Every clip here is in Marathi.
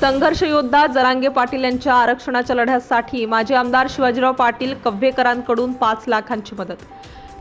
संघर्ष योद्धा जरांगे पाटील यांच्या आरक्षणाच्या लढ्यासाठी माजी आमदार शिवाजीराव पाटील कव्हेकरांकडून पाच लाखांची मदत.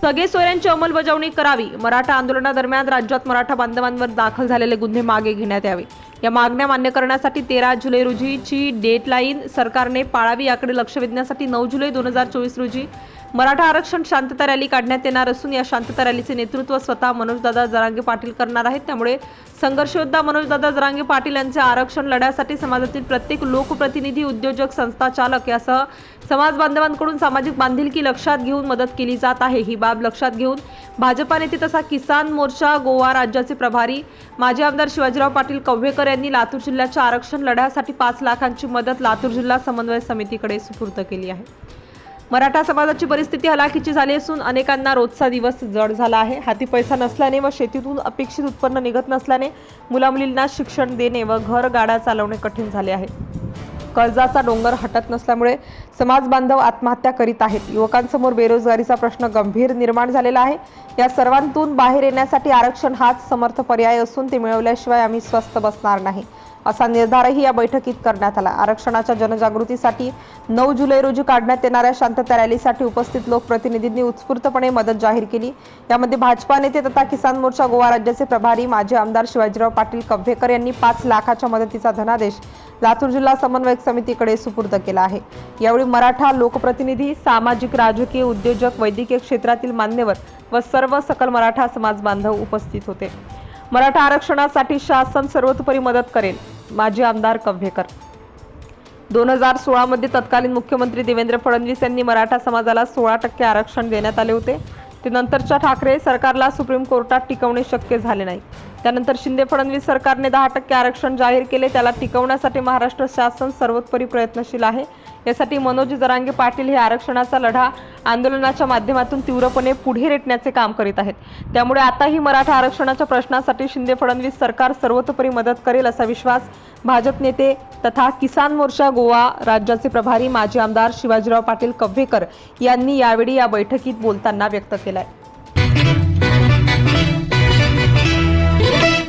सगळे सोयऱ्यांची अंमलबजावणी करावी. मराठा आंदोलनादरम्यान राज्यात मराठा बांधवांवर दाखल झालेले गुन्हे मागे घेण्यात यावे. या मागण्या मान्य करण्यासाठी तेरा जुलै रोजीची डेटलाईन सरकारने पाळावी याकडे लक्ष वेधण्यासाठी नऊ जुलै दोन हजार चोवीस रोजी मराठा आरक्षण शांतता रॅली काढण्यात येणार असून या शांतता रॅलीचे नेतृत्व स्वतः मनोजदादा जरांगे पाटील करणार आहेत. त्यामुळे संघर्षयोद्धा मनोजदादा जरांगे पाटील यांचे आरक्षण लढ्यासाठी समाजातील प्रत्येक लोकप्रतिनिधी उद्योजक संस्था चालक यासह समाज बांधवांकडून सामाजिक बांधिलकी लक्षात घेऊन मदत केली जात आहे. ही बाब लक्षात घेऊन भाजपा नेते तसा किसान मोर्चा गोवा राज्याचे प्रभारी माजी आमदार शिवाजीराव पाटील कव्हेकर यांनी लातूर जिल्ह्याच्या आरक्षण लढ्यासाठी पाच लाखांची मदत लातूर जिल्हा समन्वय समितीकडे सुपूर्द केली आहे. मराठा समाजाची परिस्थिती हलाखीची झाली असून अनेकांना रोजचा दिवस जड झाला आहे. हाती पैसा नसल्याने व शेतीतून अपेक्षित उत्पन्न निघत नसल्याने मुलामुलींना शिक्षण देणे व घर गाडा चालवणे कठीण झाले आहे. कर्जाचा डोंगर हटत नसल्यामुळे समाज बांधव आत्महत्या करीत आहेत. युवकांसमोर बेरोजगारीचा प्रश्न गंभीर निर्माण झालेला आहे. या सर्वांतून बाहेर येण्यासाठी आरक्षण हाच समर्थ पर्याय असून ते मिळवल्याशिवाय आम्ही स्वस्थ बसणार नाही. असा निर्धारही या बैठकीत करण्यात आला. आरक्षणाच्या जनजागृतीसाठी नऊ जुलै रोजी काढण्यात येणाऱ्या शांतता रॅलीसाठी उपस्थित लोकप्रतिनिधींनी उत्स्फूर्तपणे मदत जाहीर केली. यामध्ये भाजपा नेते तथा किसान मोर्चा गोवा राज्याचे प्रभारी माजी आमदार शिवाजीराव पाटील कव्हेकर यांनी पाच लाखाच्या मदतीचा धनादेश लातूर जिल्हा समन्वयक समितीकडे सुपूर्द केला आहे. यावेळी मराठा लोकप्रतिनिधी सामाजिक राजकीय उद्योजक वैद्यकीय क्षेत्रातील मान्यवर व सर्व सकल मराठा समाज बांधव उपस्थित होते. मराठा आरक्षणासाठी शासन सर्वतोपरी मदत करेल माजी आमदार कव्हेकर. दोन हजार सोळामध्ये तत्कालीन मुख्यमंत्री देवेंद्र फडणवीस यांनी मराठा समाजाला सोळा टक्के आरक्षण देण्यात आले होते. ते नंतरच्या ठाकरे सरकारला सुप्रीम कोर्टात टिकवणे शक्य झाले नाही. त्यानंतर शिंदे फडणवीस सरकारने दहा टक्के आरक्षण जाहीर केले त्याला टिकवण्यासाठी महाराष्ट्र शासन सर्वोत्परी प्रयत्नशील आहे. यासाठी मनोज जरांगे पाटील हे आरक्षणाचा लढा आंदोलनाच्या माध्यमातून तीव्रपणे पुढे रेटण्याचे काम करीत आहेत. त्यामुळे आताही मराठा आरक्षणाच्या प्रश्नासाठी शिंदे फडणवीस सरकार सर्वतोपरी मदत करेल असा विश्वास भाजप नेते तथा किसान मोर्चा गोवा राज्याचे प्रभारी माजी आमदार शिवाजीराव पाटील कव्हेकर यांनी यावेळी या बैठकीत बोलताना व्यक्त केलाय.